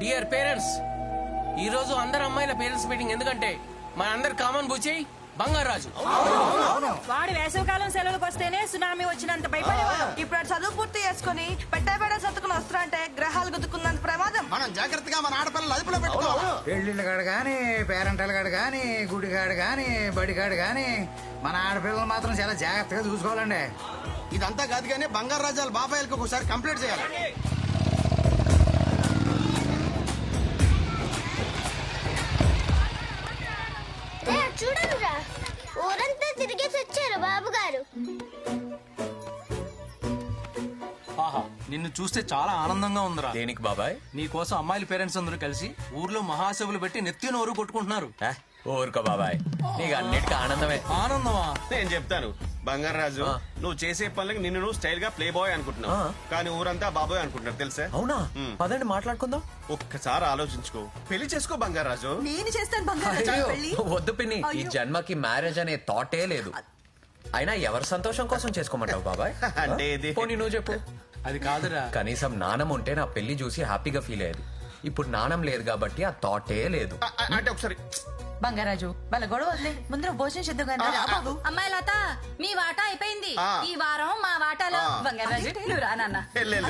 Dear parents ఈ రోజు అందరు అమ్మాయిల పేరెంట్స్ మీటింగ్ ఎందుకంటే మన అందరు కామన్ బుచ్చి బంగారాజు వాడి వేసవికాలం సెలవులకు వస్తేనే సునామీ వచ్చినంత భయపడేవాడు. ఇప్పుడు చదువు పూర్తి చేసుకుని పెట్టబెడ సర్దుకుని వస్తారంటే గ్రహాలు గుద్దుకున్నంత ప్రమాదం. మనం జాగ్రత్తగా మన ఆడపిల్లలు అదుపులో పెట్టుకోవాలి. పెళ్ళిళ్ళ కాడు గాని పేరెంటల కాడు గాని గుడిగాడు గాని బడిగాడు గాని మన ఆడపిల్లలు మాత్రం చాలా జాగ్రత్తగా చూసుకోవాలండి. ఇదంతా కాదు కానీ బంగారు రాజాల బాబాయిలకు ఒకసారి కంప్లీట్ చేయాలి. చూడనురా. ఊరంతా తిరిగేసి వచ్చారు బాబు గారు ఆహా నిన్ను చూస్తే చాలా ఆనందంగా ఉందిరా. దేనికి బాబాయ్? నీ కోసం అమ్మాయిల పేరెంట్స్ అందరూ కలిసి ఊర్లో మహాసభలు పెట్టి నెత్తి నోరు కొట్టుకుంటున్నారు. ఊరుకో బాబాయ్. నీకు అన్నిటికీ ఆనందమే. ఆనందమా? నేను చెప్తాను. బంగారాజు ఆ. నువ్వు చేసే పనులకి నిన్ను నువ్వు స్టైల్గా ప్లే బాయ్ అనుకుంటున్నావు. కానీ ఊరంతా బాబాయ్ అనుకుంటున్నారు తెలుసా? అవునా. పదండి మాట్లాడుకుందాం. ఒక్కసారి ఆలోచించుకో. పెళ్ళి చేసుకో బంగారాజు నేను చేస్తాను బంగారు పెళ్ళి. వద్దు పిన్ని. ఈ జన్మకి మ్యారేజ్ అనే థాటే లేదు. అయినా ఎవరి సంతోషం కోసం చేసుకోమంటావు బాబాయ్? అంటే ఇది- పోనీ నువ్వు చెప్పు. అది కాదురా. కనీసం నాణం ఉంటే నా పెళ్ళి చూసి హ్యాపీగా ఫీల్ అయ్యేది. ఇప్పుడు నాణం లేదు కాబట్టి ఆ థాటే లేదు. అంటే ఒకసారి బంగారాజు వాళ్ళ గొడవ వదిలే. ముందర భోజనం చేద్దాం కానీ రా బాబు అమ్మాయి లత మీ వాటా అయిపోయింది. ఆ. ఈ వారం మా వాటాలో. ఆ. బంగారాజు నువ్వు రా నాన్న. వెళ్ళు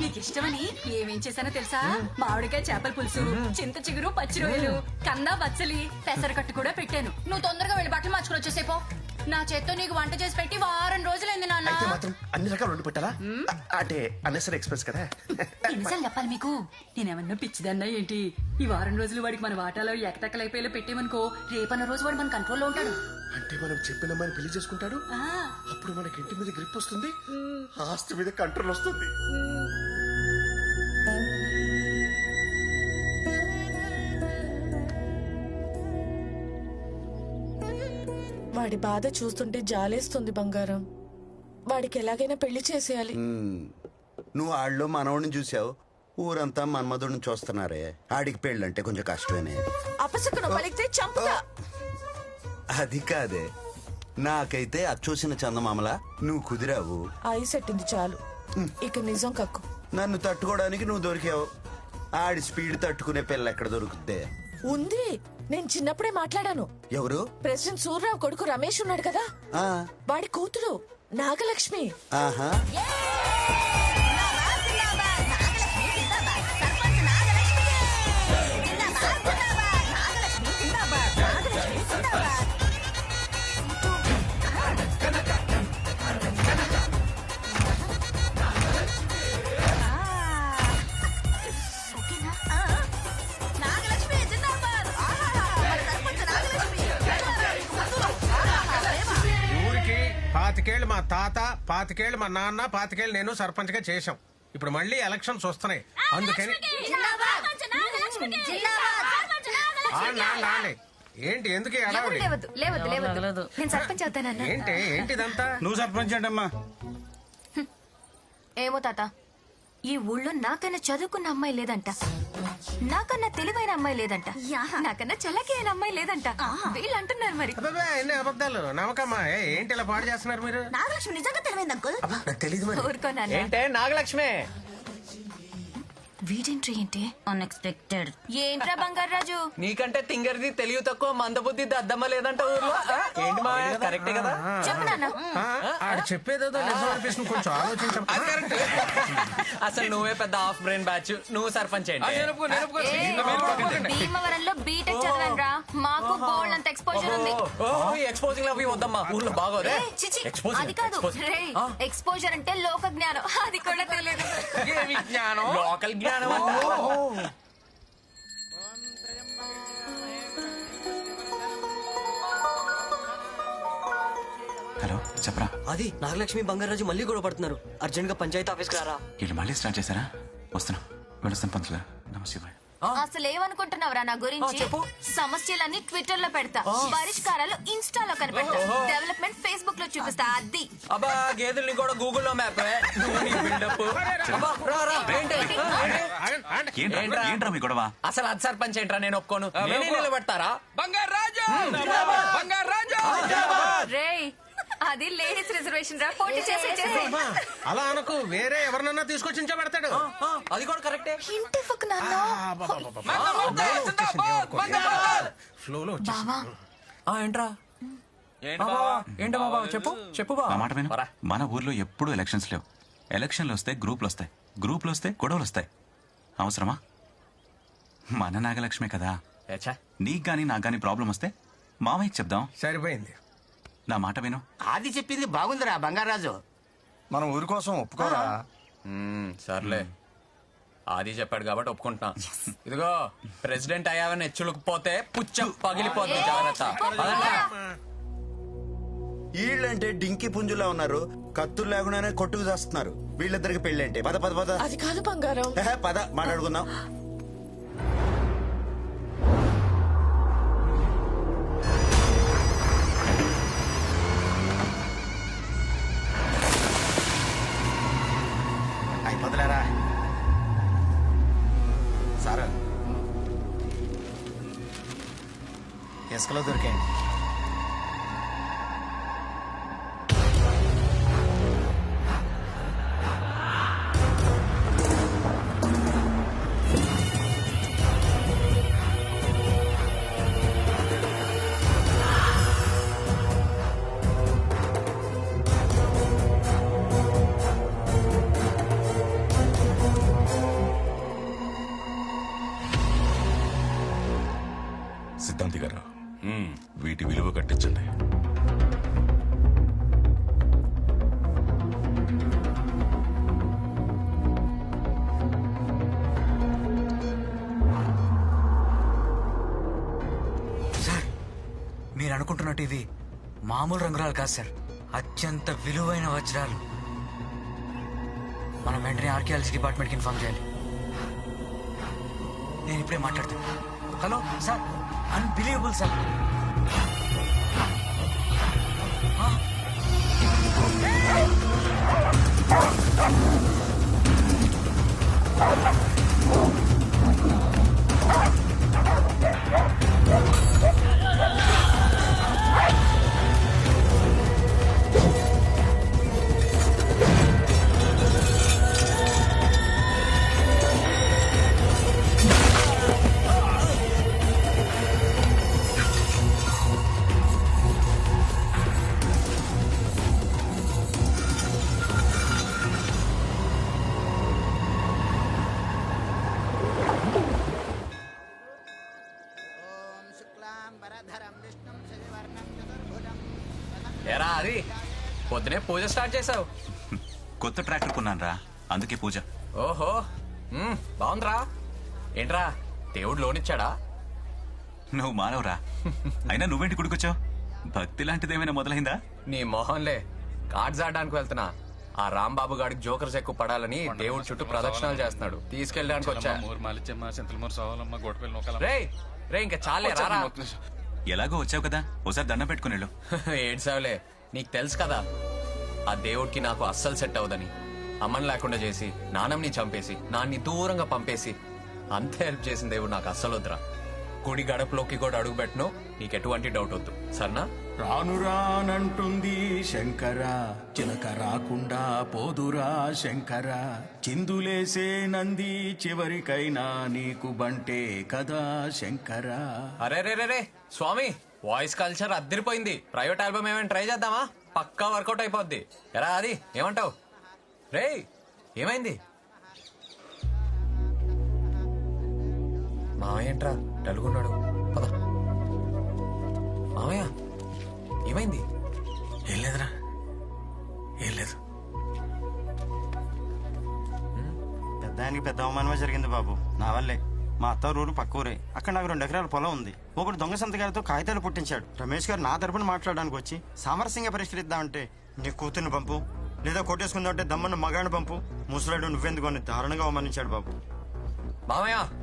నీకు ఇష్టమని ఏమేం చేశానో తెలుసా? మామిడికాయ చేపల పులుసు చింత చిగురు పచ్చి రొయ్యలు కందా బచ్చలి పెసరకట్టు కూడా పెట్టాను. నువ్వు తొందరగా వెళ్ళి బట్టలు మార్చుకుని వచ్చేసేపో. నా చేత్తో నీకు వంట చేసి పెట్టి వారం రోజులైంది నాన్న. అయితే మాత్రం అన్ని రకాలు వండి పెట్టాలా? అంటే అన్నెసరీ ఎక్స్ప్రెస్ కదా. ఎన్నిసార్లు చెప్పాలి మీకు. నేనేమన్నా పిచ్చిదన్నా ఏంటి? ఈ వారం రోజులు వాడికి మన వాటాలో ఎకటెక్కలైపోయేలా పెట్టేమనుకో రేపన్న రోజు వాడు మన కంట్రోల్లో ఉంటాడు. అంటే మనం చెప్పిన అమ్మాయిని పెళ్ళి చేసుకుంటాడు? ఆ, అప్పుడు మనకి ఇంటి మీద గ్రిప్ వస్తుంది. ఆస్తి మీద కంట్రోల్ వస్తుంది. వాడి బాధ చూస్తుంటే జాలేస్తుంది బంగారం. వాడికి ఎలాగైనా పెళ్ళి చేసేయాలి. నువ్వు ఆళ్ళు మనవడిని చూసావు? ఊరంతా మన్మధుడిని చూస్తున్నారే. ఆడికి పెళ్ళంటే కొంచెం పలికితే చంపుతా. అది కాదే. నాకైతే అది చూసిన చందమామల నువ్వు కుదిరావు. ఐ సెట్టింది చాలు. ఇక నిజం కక్కు. నన్ను తట్టుకోవడానికి నువ్వు దొరికావు. ఆడి స్పీడ్ తట్టుకునే పిల్ల ఎక్కడ దొరుకుద్దే? ఉంది. నేను చిన్నప్పుడే మాట్లాడాను. ఎవరు? ప్రెసిడెంట్ సూర్యరావు కొడుకు రమేష్ ఉన్నాడు కదా? వాడి కూతురు నాగలక్ష్మి. ఆహా. పాతికేళ్ళు మా నాన్న పాతికేళ్ళు నేను సర్పంచ్గా చేశాం. ఇప్పుడు మళ్ళీ ఎలక్షన్స్ వస్తున్నాయి. అందుకని. ఏంటి ఎందుకు ఈ హడావుడి? లేవద్దు లేవద్దు లేవద్దు నేను సర్పంచ్ అవుతానన్నా? ఏంటి ఏంటి ఇదంతా నువ్వు సర్పంచ్ అంటమ్మా. ఏమో తాత ఈ ఊళ్ళో నాకన్నా చదువుకున్న అమ్మాయి లేదంట. నాకన్నా తెలివైన అమ్మాయి లేదంట. నాకన్నా చలకి అయిన అమ్మాయి లేదంట. వీళ్ళు అంటున్నారు మరి. ఎన్ని అబద్ధాలు. నమ్మకమ్మా ఏంటి ఇలా పాడు చేస్తున్నారు మీరు? నాగలక్ష్మి నిజంగా తెలివైంది అంకుల్? తెలీదు మరి. ఊరుకోనా ఏంటే నాగలక్ష్మి? వీడెంట్రీ ఏంటి? అన్ఎక్స్పెక్టెడ్ ఏంట్రా బంగారాజు నీకంటే తింగరిది తెలివి తక్కువ మందబుద్ధి దద్దమ్మ లేదంట ఊర్లో? ఏంటి మా కరెక్టే కదా? చెప్పు నాన్న. ఆడ చెప్పేదేదో నిజం అనిపిస్తుంది. కొంచెం ఆలోచించం అసలు నువ్వే పెద్ద హాఫ్ బ్రెయిన్ బ్యాచ్. నువ్వు సర్పంచ్ భీమవరంలో బీటెక్ చదివాను రా మాకు బోల్డ్ అంత ఎక్స్పోజర్ ఉంది. ఎక్స్పోజింగ్ అవి వద్దమ్మా. ఊర్లో బాగోదే. చిచి, అది కాదు. ఆ? ఎక్స్పోజర్ అంటే లోక జ్ఞానం. అది కూడా తెలియదు. లోకల్ జ్ఞానం అది నాగలక్ష్మి బంగారాజు మళ్ళీ గొడవ పడుతున్నారు. అర్జెంట్గా పంచాయతీ ఆఫీస్కి రారా? వీళ్ళు మళ్ళీ స్టార్ట్ చేశారా? వస్తున్నా. వెళ్ళొస్తాను పంతులు గారు. నమస్తే బాయ్ అసలు ఏమనుకుంటున్నావురా నా గురించి? సమస్యలన్నీ ట్విట్టర్లో పెడతా పరిష్కారాలు ఇన్స్టాలో కనిపెడతా. డెవలప్మెంట్ ఫేస్బుక్లో చూపిస్తా. అది. అబ్బా గేదెల్ని కూడా గూగుల్లో మ్యాప్ బిల్డప్. ఏంట్రా? మీ గొడవ? అసలు అది సర్పంచ్ ఏంట్రా? నేను ఒప్పుకోను. నేనే నిలబెడతారా? రేయ్ మాది లేడీస్ రిజర్వేషన్ రా. పోటీ చేసి చేసి. అమ్మా, అలా అనకు వేరే ఎవరినన్నా తీసుకొచ్చి ఇంచో పెడతాడు అది కూడా కరెక్టే. ఇంటి ఫక్ నాన్న. బావా. ఆ, ఏంట్రా? ఆ, బావా, ఏంటా బాబా చెప్పు చెప్పు బా నా మాట విను. మన ఊర్లో ఎప్పుడూ ఎలక్షన్స్ లేవు. ఎలక్షన్లు వస్తే గ్రూపులు వస్తాయి. గ్రూపులు వస్తే గొడవలు వస్తాయి. అవసరమా? మన నాగలక్ష్మే కదా. నీకు గానీ నాకు గానీ ప్రాబ్లం వస్తే మామయ్యకి చెప్దాం. సరిపోయింది. నా మాట విను. ఆది చెప్పింది బాగుందిరా బంగారాజు. మనం ఊరి కోసం ఒప్పుకోరా? మ్మ్, సర్లే. ఆది చెప్పాడు కాబట్టి ఒప్పుకుంటున్నా. ఇదిగో ప్రెసిడెంట్ అయ్యావని హెచ్చులకు పోతే పుచ్చ పగిలిపోద్ది జాగ్రత్త. వీళ్ళంటే డింకి పుంజులా ఉన్నారు. కత్తులు లేకుండానే కొట్టుకు చేస్తున్నారు వీళ్ళిద్దరికి పెళ్ళంటే? పద పద పద. అది కాదు బంగారం. పద మాట్లాడుకుందాం. ఇసుకలో దొరికాయండి. అనుకుంటున్నట్టు ఇవి మామూలు రంగురాలు కాదు సార్. అత్యంత విలువైన వజ్రాలు. మనం వెంటనే ఆర్కియాలజీ డిపార్ట్మెంట్కి ఇన్ఫార్మ్ చేయాలి. నేను ఇప్పుడే మాట్లాడుతాను హలో సార్. Unbelievable sir. ఏరా అది? పొద్దునే పూజ స్టార్ట్ చేసావు కొత్త ట్రాక్టర్ కొన్నాను రా అందుకే పూజ. ఓహో మ్మ్, బాగుందిరా. ఏంట్రా దేవుడు లోనిచ్చాడా నువ్వు మానవరా. అయినా నువ్వేంటి గుడికొచ్చావు? భక్తి లాంటిదేమైనా మొదలైందా? నీ మొహంలే కార్డ్స్ ఆడడానికి వెళ్తున్నా. ఆ రాంబాబు గాడికి జోకర్స్ ఎక్కువ పడాలని దేవుడి చుట్టూ ప్రదక్షిణాలు చేస్తున్నాడు. తీసుకెళ్ళడానికి వచ్చా. రే రే ఇంకా చాలే రారా. ఎలాగో వచ్చావు కదా? ఒకసారి దండం పెట్టుకుని వెళ్ళు ఏడ్సావులే నీకు తెలుసు కదా ఆ దేవుడికి నాకు అస్సలు సెట్ అవ్వదని. అమ్మని లేకుండా చేసి నాన్నని చంపేసి నాన్ని దూరంగా పంపేసి అంత హెల్ప్ చేసిన దేవుడు నాకు అస్సలు వద్దురా. గుడి గడపలోకి కూడా అడుగు పెట్టను. నీకు ఎటువంటి డౌట్ వద్దు. సరేనా? రాను రానంటుంది శంకర చిలక రాకుండా పోదురా శంకర. చిందులేసే నంది చివరికైనా నీకు బంటే కదా శంకర. అరే రే రే స్వామి వాయిస్ కల్చర్ అద్దరిపోయింది. ప్రైవేట్ ఆల్బమ్ ఏమైనా ట్రై చేద్దామా? పక్కా వర్కౌట్ అయిపోద్ది. ఎరా అది ఏమంటావు? రే ఏమైంది? మామయ్య ఏంట్రా? డలుగున్నాడు. పద. మామయ్య ఏమైంది? ఏం లేదురా. ఏం లేదు. పెద్దానికి పెద్ద అవమానమే జరిగింది బాబు. నా వల్లే. మా అత్త ఊరు పక్క ఊరే. అక్కడ నాకు రెండు ఎకరాల పొలం ఉంది. ఒకడు దొంగ సంతకాలతో కాగితాలు పుట్టించాడు. రమేష్ గారు నా తరపున మాట్లాడడానికి వచ్చి సామరస్యంగా పరిష్కరిద్దామంటే నీ కూతుర్ని పంపు. లేదా కొట్టేసుకుందామంటే దమ్మన్న మగాడిని పంపు. ముసలాడు నువ్వెందుకు అని దారుణంగా అవమానించాడు బాబు. మామయ్య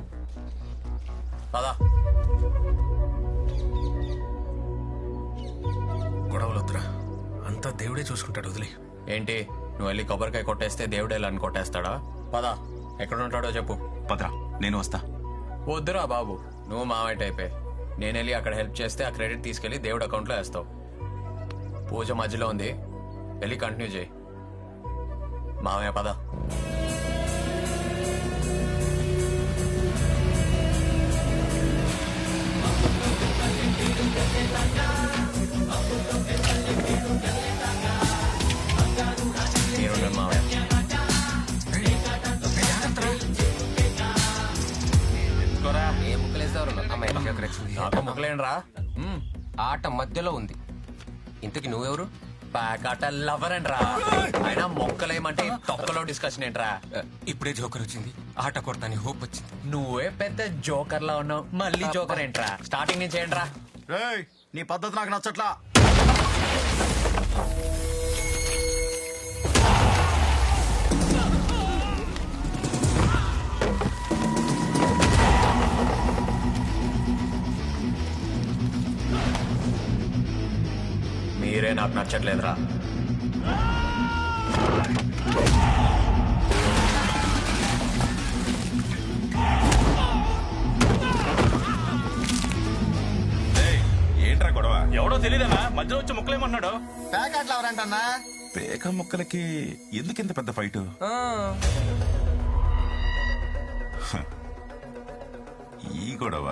పదా. గొడవలు వద్దురా అంతా దేవుడే చూసుకుంటాడు వదిలే. ఏంటి? నువ్వు వెళ్ళి కొబ్బరికాయ కొట్టేస్తే దేవుడు వెళ్ళని కొట్టేస్తాడా? పదా. ఎక్కడ ఉంటాడో చెప్పు. పదరా. నేను వస్తా. వద్దురా బాబు. నువ్వు మావైట్ అయిపోయి నేను వెళ్ళి అక్కడ హెల్ప్ చేస్తే ఆ క్రెడిట్ తీసుకెళ్ళి దేవుడు అకౌంట్లో వేస్తావు. పూజ మధ్యలో ఉంది. వెళ్ళి కంటిన్యూ చేయి. మామయ్య పద. నాకు ముక్కలేండ్రా? ఆట మధ్యలో ఉంది. ఇంతకి నువ్వెవరు? ప్యాకాట లవర్ అండ్రా. అయినా మొక్కలేమంటే తొక్కలో డిస్కషన్ ఏంట్రా? ఇప్పుడే జోకర్ వచ్చింది. ఆట కొడతాని హోప్ వచ్చింది. నువ్వే పెద్ద జోకర్ లా ఉన్నావు. మళ్ళీ జోకర్ ఏంట్రా? స్టార్టింగ్ నుంచి ఏంట్రా? నీ పద్ధతి నాకు నచ్చట్లా. మీరే నాకు నచ్చట్లేదురా. మధ్యలో వచ్చి ముక్కలేమన్నాడు ప్యాకెట్లు ఎవరంటన్నా? పేక ముక్కలకి ఎందుకు ఇంత పెద్ద ఫైట్? ఈ గొడవ